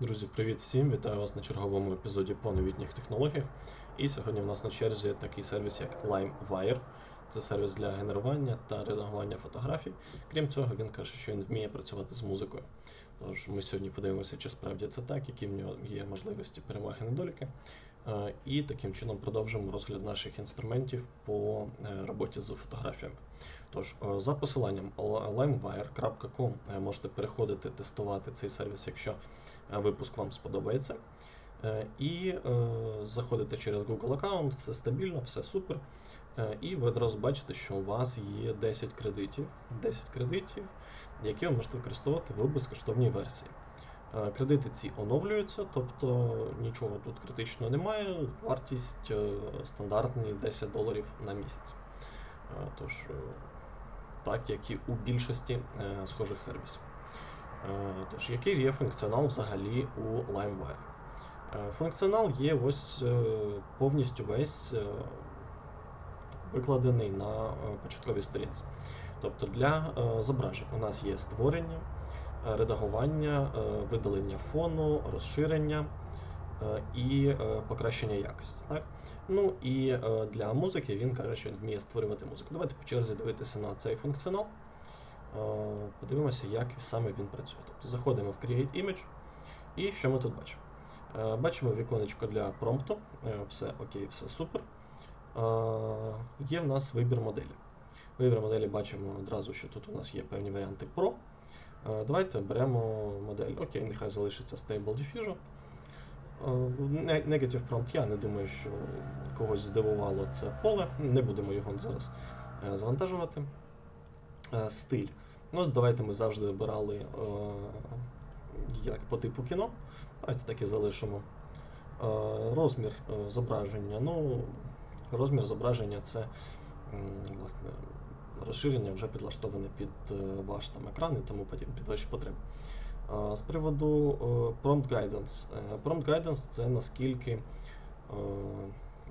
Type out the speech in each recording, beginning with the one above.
Друзі, привіт всім! Вітаю вас на черговому епізоді по новітніх технологіях. І сьогодні в нас на черзі такий сервіс, як LimeWire. Це сервіс для генерування та редагування фотографій. Крім цього, він каже, що він вміє працювати з музикою. Тож ми сьогодні подивимося, чи справді це так, які в нього є можливості переваги недоліки. Е, І таким чином продовжимо розгляд наших інструментів по е, роботі з фотографіями. Тож, е, за посиланням limewire.com можете переходити тестувати цей сервіс, якщо випуск вам сподобається. І заходите через Google аккаунт, все стабільно, все супер. І ви одразу бачите, що у вас є 10 кредитів, 10 кредитів, які ви можете використовувати в безкоштовній версії. Е, Кредити ці оновлюються, тобто нічого тут критичного немає. Вартість е, стандартні 10 доларів на місяць. Е, Тож, так як і у більшості схожих сервісів. Тож, який є функціонал взагалі у LimeWire? Функціонал є ось повністю весь викладений на початковій сторінці. Тобто для зображень у нас є створення, редагування, е, видалення фону, розширення е, і е, покращення якості. Так? Ну і е, для музики він каже, що він вміє створювати музику. Давайте по черзі дивитися на цей функціонал. Е, Подивимося, як саме він працює. Тобто заходимо в Create Image, і що ми тут бачимо? Е, Бачимо віконечко для промпту, Е, все окей, все супер. Е, Є в нас вибір моделі. Вибір моделі бачимо одразу, що тут у нас є певні варіанти Pro. Давайте беремо модель. Окей, нехай залишиться Stable Diffusion. Negative Prompt я не думаю, що когось здивувало це поле. Не будемо його зараз е, завантажувати. Е, Стиль. Ну, давайте ми завжди обирали е, як по типу кіно. Давайте так і залишимо. Розмір зображення. Ну, розмір зображення це власне розширення вже підлаштоване під е, ваш там екран і тому під ваші потреби. З приводу е, Prompt Guidance. Е, Prompt Guidance це наскільки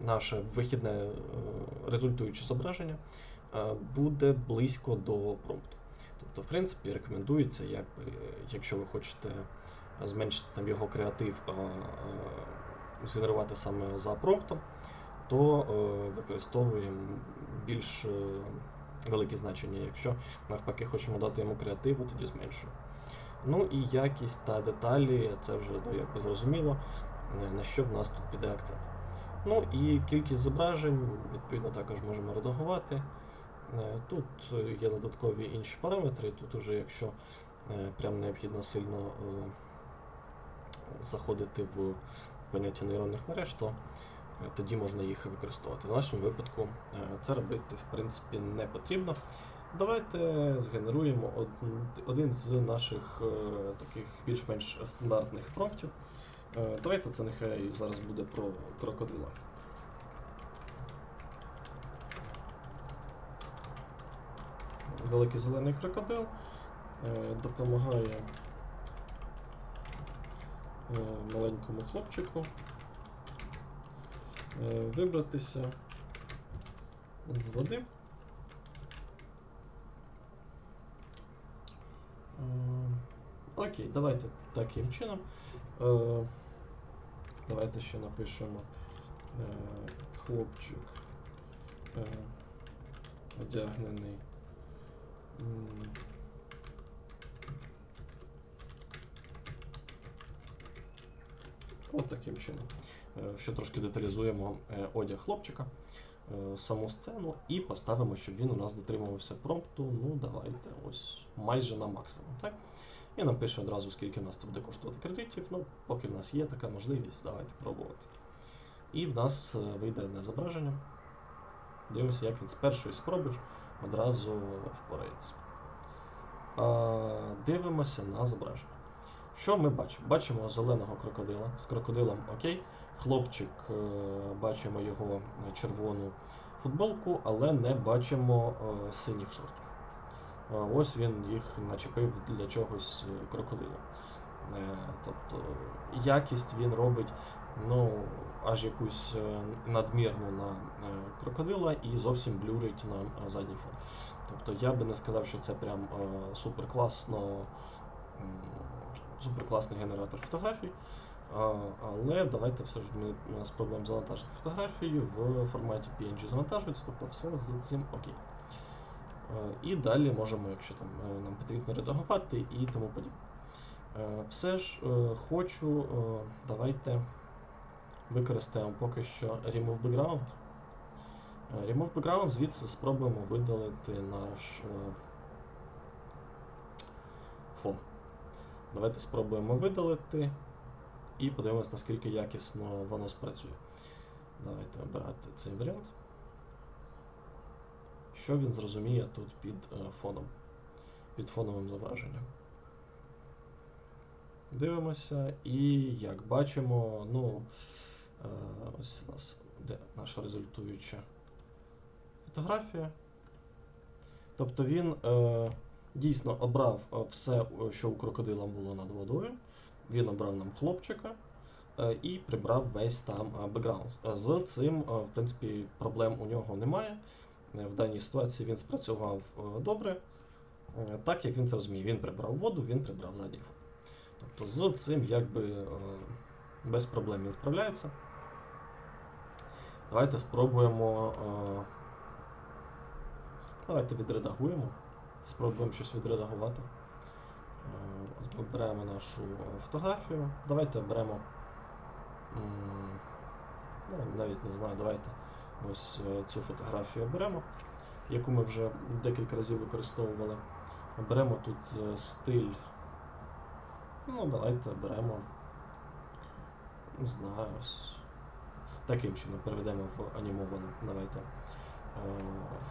наше вихідне результуюче зображення буде близько до промпту. Тобто, в принципі, рекомендується, якби, якщо ви хочете зменшити там його креатив, а згенерувати саме за промптом, то використовуємо більш великі значення. Якщо навпаки хочемо дати йому креативу, тоді зменшуємо. Ну і якість та деталі, це вже ну, якби зрозуміло, е, на що в нас тут піде акцент. Ну і кількість зображень, відповідно, також можемо редагувати. Е, Тут е, є додаткові інші параметри. Тут уже, якщо прям необхідно сильно заходити в поняття нейронних мереж, то тоді можна їх використовувати. В нашому випадку е, це робити в принципі не потрібно. Давайте згенеруємо один з наших е, таких більш-менш стандартних промптів. Е, Давайте це нехай зараз буде про крокодила. Великий зелений крокодил допомагає маленькому хлопчику вибратися з води. Е, Окей, давайте таким чином. Е, Давайте ще напишемо е, хлопчик е, одягнений. От таким чином. Е, Ще трошки деталізуємо е, одяг хлопчика, е, саму сцену і поставимо, щоб він у нас дотримувався промпту. Ну, давайте, ось майже на максимум. Так? І напишу одразу, скільки в нас це буде коштувати кредитів. Ну, поки в нас є така можливість, давайте пробувати. І в нас вийде одне зображення. Дивимося, як він з першої спроби одразу впорається. Дивимося на зображення. Що ми бачимо? Бачимо зеленого крокодила. З крокодилом окей. Хлопчик, е, бачимо його червону футболку, але не бачимо е, синіх шортів. Е, Ось він їх начепив для чогось крокодила. Е, Тобто якість він робить ну, аж якусь надмірну на крокодила і зовсім блюрить на задній фон. Тобто я би не сказав, що це прям супер класно м, суперкласний генератор фотографій. Але давайте все ж ми спробуємо завантажити фотографію в форматі PNG завантажується, тобто все з цим окей. Е, І далі можемо, якщо там е, нам потрібно редагувати і тому подібне. Е, Все ж хочу, давайте використаємо поки що Remove Background. Remove Background, звідси спробуємо видалити наш фон. Давайте спробуємо видалити і подивимось, наскільки якісно воно спрацює. Давайте обирати цей варіант. Що він зрозуміє тут під е, фоном, під фоновим зображенням. Дивимося, і як бачимо, ну, е, ось у нас де наша результуюча фотографія. Тобто він е, дійсно обрав е, все, е, що у крокодила було над водою. Він обрав нам хлопчика е, і прибрав весь там бекграунд. З цим, в принципі, проблем у нього немає. В даній ситуації він спрацював добре, так як він це розуміє. Він прибрав воду, він прибрав задній. Тобто з цим якби без проблем він справляється. Давайте спробуємо. Давайте відредагуємо. Спробуємо щось відредагувати. Е, Ми беремо нашу е, фотографію. Давайте беремо. Ну, навіть не знаю, давайте ось е, цю фотографію беремо, яку ми вже декілька разів використовували. Беремо тут е, стиль. Ну, давайте беремо. Не знаю. ось Таким чином переведемо в анімовану. Давайте е,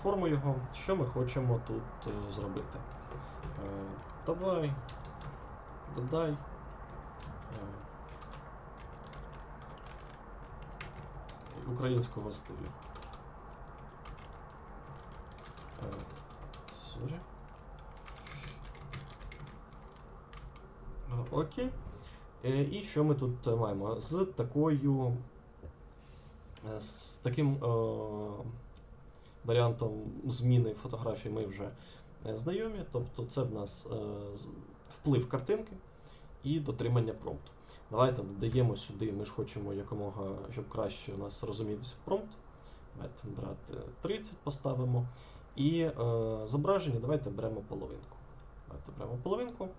форму його. Що ми хочемо тут е, зробити? Е, Давай. Додай. Е, Українського стилю. Е, Сорі. Е, Окей. Е, І що ми тут е, маємо? З такою. е, З таким е, варіантом зміни фотографії ми вже е, знайомі. Тобто це в нас е, вплив картинки і дотримання промпту. Давайте додаємо сюди, ми ж хочемо якомога, щоб краще у нас розумівся промпт. Давайте брати 30 поставимо. І е, зображення давайте беремо половинку. Давайте беремо половинку.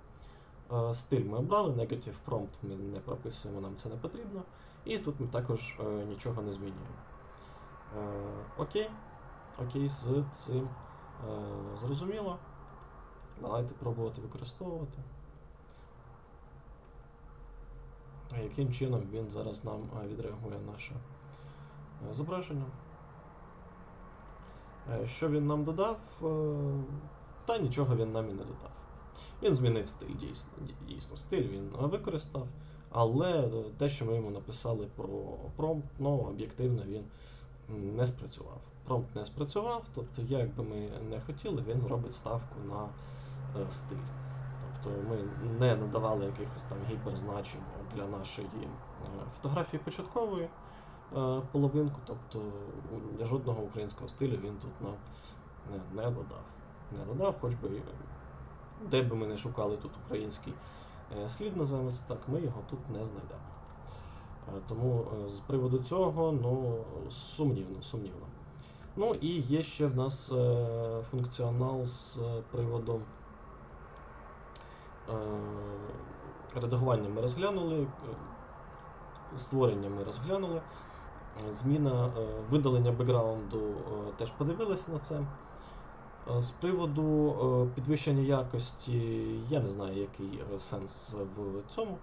Е, стиль ми обрали, negative prompt ми не прописуємо, нам це не потрібно. І тут ми також е, нічого не змінюємо. Е, окей. Окей, з цим е, зрозуміло. Давайте пробувати використовувати. Яким чином він зараз нам е, відреагує наше е, зображення? Е, Що він нам додав? Та нічого він нам і не додав. Він змінив стиль, дійсно, дійсно стиль він використав, але те, що ми йому написали про промпт, ну, об'єктивно він не спрацював. Промпт не спрацював, тобто, як би ми не хотіли, він зробить ставку на е, стиль. Тобто ми не надавали якихось там гіперзначень для нашої е, фотографії початкової е, половинку, тобто жодного українського стилю він тут нам не, додав. Не додав, хоч би де би ми не шукали тут український слід, називаємо це так, ми його тут не знайдемо. Тому з приводу цього, ну, сумнівно, сумнівно. Ну і є ще в нас е, функціонал з е, приводу е, редагування ми розглянули, створення ми розглянули. Зміна видалення бекграунду теж подивились на це. З приводу підвищення якості, я не знаю, який сенс в цьому,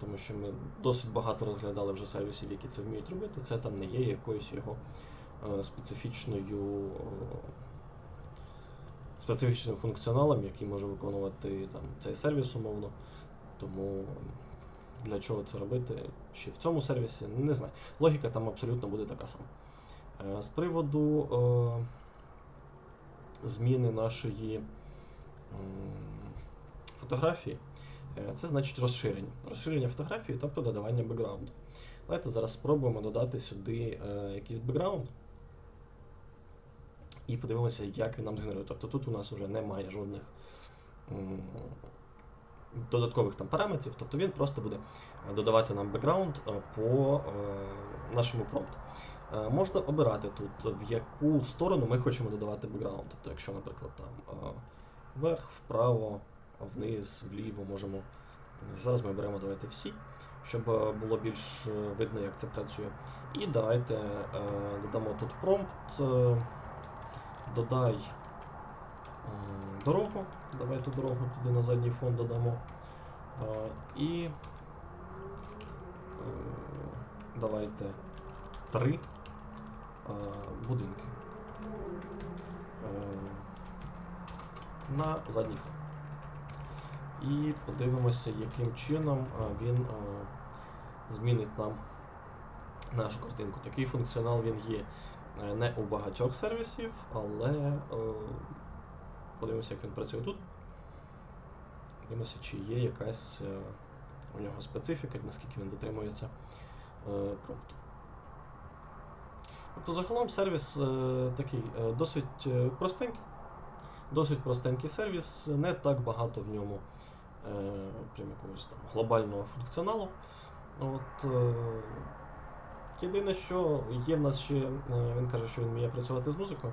тому що ми досить багато розглядали вже сервісів, які це вміють робити. Це там не є якоюсь його специфічною е, специфічним функціоналом, який може виконувати там, цей сервіс умовно. Тому для чого це робити ще в цьому сервісі, не знаю. Логіка там абсолютно буде така сама. Е, З приводу е, зміни нашої фотографії, е, це значить розширення. Розширення фотографії, тобто додавання бекграунду. Давайте зараз спробуємо додати сюди е, якийсь бекграунд. І подивимося, як він нам згенерує. Тобто тут у нас вже немає жодних додаткових там параметрів, тобто він просто буде е, додавати нам бекграунд е, по е, нашому промпту. Можна обирати тут, в яку сторону ми хочемо додавати бекграунд. Тобто, якщо, наприклад, там вверх, вправо, вниз, вліво можемо. Зараз ми беремо давайте всі, щоб було більш видно, як це працює. І давайте додамо тут промпт. Додай дорогу. Давайте дорогу туди на задній фон додамо. І давайте три будинки. Е, На задній фон. І подивимося, яким чином він змінить нам нашу картинку. Такий функціонал він є не у багатьох сервісів, але е, подивимося, як він працює тут. Подивимося, чи є якась е, у нього специфіка, наскільки він дотримується е, промпту. Тобто загалом сервіс е, такий е, досить е, простенький. Досить простенький сервіс, не так багато в ньому е, прям якогось там глобального функціоналу. От, е, єдине, що є в нас ще, е, він каже, що він вміє працювати з музикою,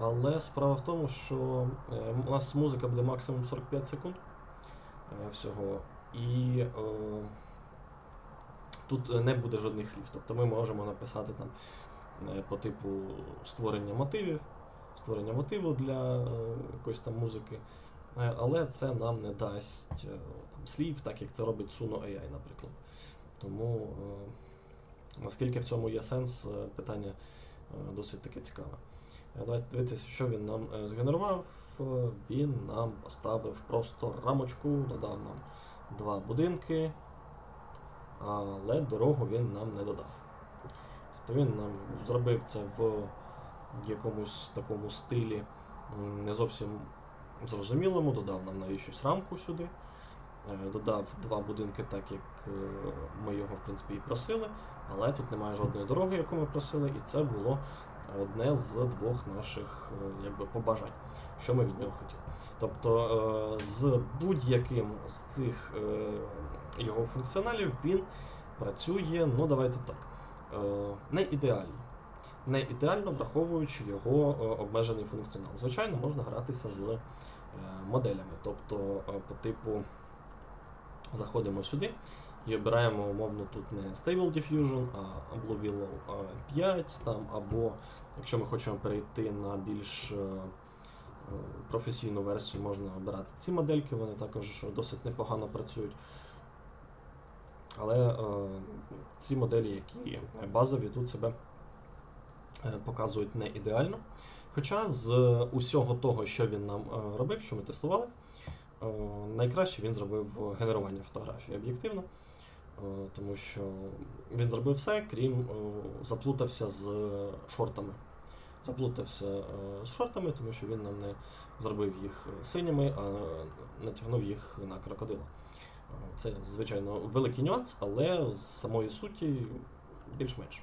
але справа в тому, що е, у нас музика буде максимум 45 секунд е, всього, і е, тут не буде жодних слів. Тобто ми можемо написати там по типу створення мотивів, створення мотиву для якоїсь там музики. Але це нам не дасть там, слів, так як це робить Suno AI, наприклад. Тому наскільки в цьому є сенс, е, питання е, досить таке цікаве. Е, Давайте дивитися, що він нам згенерував. Він нам поставив просто рамочку, додав нам два будинки, але дорогу він нам не додав. Тобто він нам зробив це в якомусь такому стилі не зовсім зрозумілому, додав нам навіщось рамку сюди. Додав два будинки, так як ми його в принципі і просили, але тут немає жодної дороги, яку ми просили, і це було одне з двох наших е, якби, побажань, що ми від нього хотіли. Тобто е, з будь-яким з цих е, його функціоналів він працює, ну давайте так, не ідеально. Не ідеально враховуючи його обмежений функціонал. Звичайно, можна гратися з моделями. Тобто, по типу, заходимо сюди і обираємо умовно тут не Stable Diffusion, а Blue Willow е, 5, там, або якщо ми хочемо перейти на більш е, е, професійну версію, можна обирати ці модельки, вони також досить непогано працюють. Але е, ці моделі, які базові, тут себе показують не ідеально. Хоча з усього того, що він нам робив, що ми тестували, найкраще він зробив генерування фотографій об'єктивно, тому що він зробив все, крім е, заплутався з шортами. Заплутався е, з шортами, тому що він нам не зробив їх синіми, а натягнув їх на крокодила. Е, Це, звичайно, великий нюанс, але з самої суті більш-менш.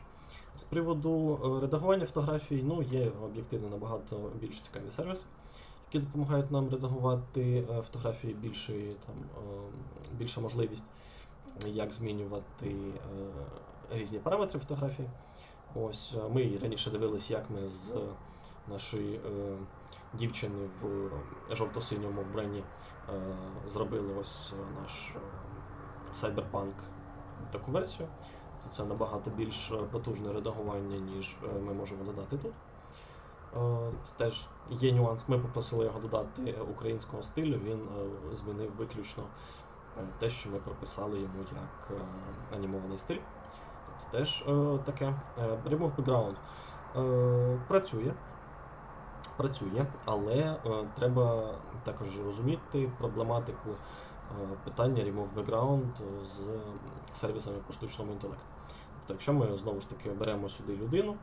З приводу е, редагування фотографій, ну, є об'єктивно набагато більш цікаві сервіси, які допомагають нам редагувати е, фотографії більшої, там, е, більша можливість, як змінювати е, різні параметри фотографії. Ось е, ми раніше дивились, як ми з нашої е, дівчини в жовто-синьому вбранні зробили ось наш Cyberpunk таку версію. Це набагато більш потужне редагування, ніж ми можемо додати тут. Теж є нюанс. Ми попросили його додати українського стилю. Він змінив виключно те, що ми прописали йому як е, анімований стиль. Тобто теж е, таке. Е, Remove background е, працює. Працює, але е, треба також розуміти проблематику е, питання Remove Background з сервісами по штучному інтелекту. Тобто, якщо ми знову ж таки беремо сюди людину,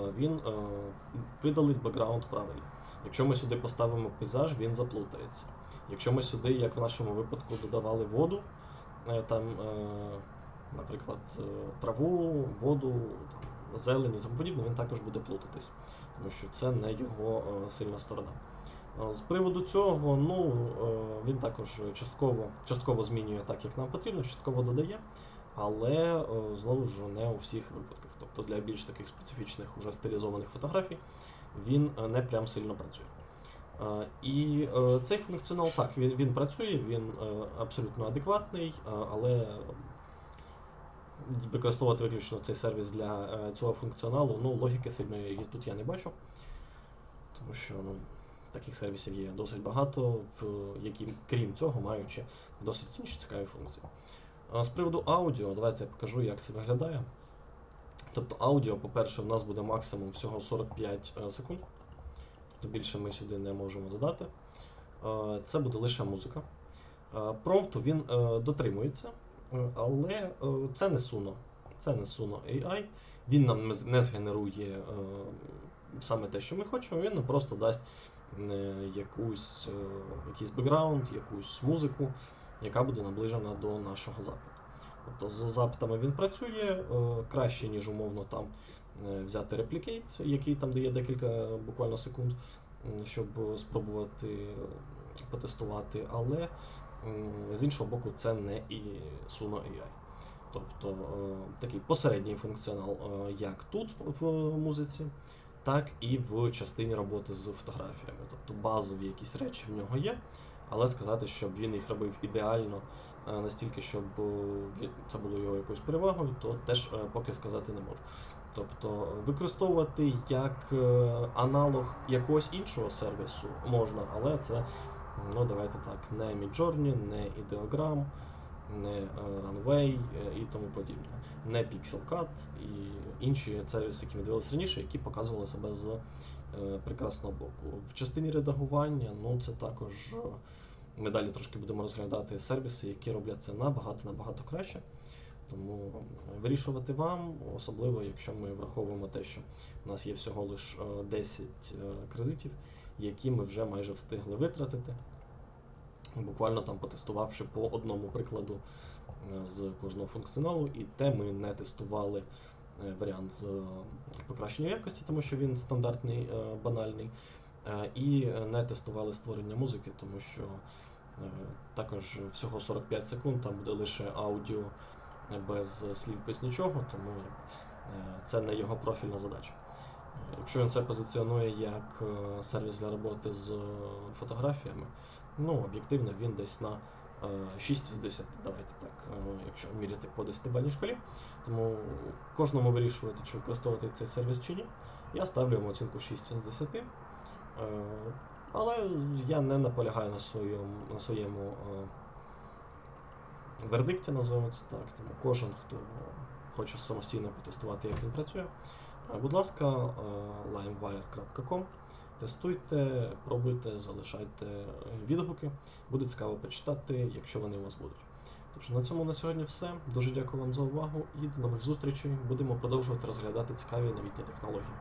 е, він е, видалить бекграунд правильно. Якщо ми сюди поставимо пейзаж, він заплутається. Якщо ми сюди, як в нашому випадку, додавали воду, е, там, е, наприклад, е, траву, воду, там, зелень і тому подібне, він також буде плутатись, тому що це не його сильна сторона. З приводу цього, ну він також частково, частково змінює так, як нам потрібно, частково додає, але знову ж не у всіх випадках. Тобто для більш таких специфічних уже стилізованих фотографій він не прям сильно працює. І е, цей функціонал так, він, він працює, він е, абсолютно адекватний, е, але використовувати виключно цей сервіс для цього функціоналу, ну, логіки сильної тут я не бачу. Тому що ну, таких сервісів є досить багато, в які, крім цього, маючи досить інші цікаві функції. З приводу аудіо, давайте я покажу, як це виглядає. Тобто аудіо, по-перше, в нас буде максимум всього 45 е, секунд. Тобто більше ми сюди не можемо додати. Е, Це буде лише музика. Е, Промпту він е, дотримується, але це не суно. Це не суно AI. Він нам не згенерує саме те, що ми хочемо, він нам просто дасть якусь, якийсь бекграунд, якусь музику, яка буде наближена до нашого запиту. Тобто з запитами він працює е, краще, ніж умовно там е, взяти реплікейт, який там дає декілька буквально секунд, щоб спробувати е, потестувати, але з іншого боку, це не і Suno AI. Тобто такий посередній функціонал, як тут в музиці, так і в частині роботи з фотографіями. Тобто базові якісь речі в нього є, але сказати, щоб він їх робив ідеально настільки, щоб е, це було його якоюсь перевагою, то теж е, поки сказати не можу. Тобто використовувати як е, аналог якогось іншого сервісу можна, але це, ну давайте так, не Midjourney, не Ideogram, не е, Runway е, і тому подібне, не PixelCut і інші сервіси, які ми дивилися раніше, які показували себе з е, прекрасного боку. В частині редагування, ну це також е, ми далі трошки будемо розглядати сервіси, які роблять це набагато набагато краще. Тому вирішувати вам, особливо якщо ми враховуємо те, що в нас є всього лише 10 е, кредитів, які ми вже майже встигли витратити, буквально там потестувавши по одному прикладу е, з кожного функціоналу, і те ми не тестували е, варіант з е, покращення якості, тому що він стандартний, банальний, і не тестували створення музики, тому що також всього 45 секунд, там буде лише аудіо е, без слів, без нічого, тому е, це не його профільна задача. Е, Якщо він це позиціонує як е, сервіс для роботи з е, фотографіями, ну, об'єктивно він десь на е, 6 з 10, давайте так, е, якщо міряти по 10-бальній шкалі. Тому кожному вирішувати, чи використовувати цей сервіс чи ні. Я ставлю йому оцінку 6 з 10. Але я не наполягаю на своєму, на своєму е, вердикті, називаємо це так. Тому кожен, хто хоче самостійно потестувати, як він працює, е, будь ласка, е, limewire.com. Тестуйте, пробуйте, залишайте відгуки. Буде цікаво почитати, якщо вони у вас будуть. Тож на цьому на сьогодні все. Дуже дякую вам за увагу і до нових зустрічей. Будемо продовжувати розглядати цікаві новітні технології.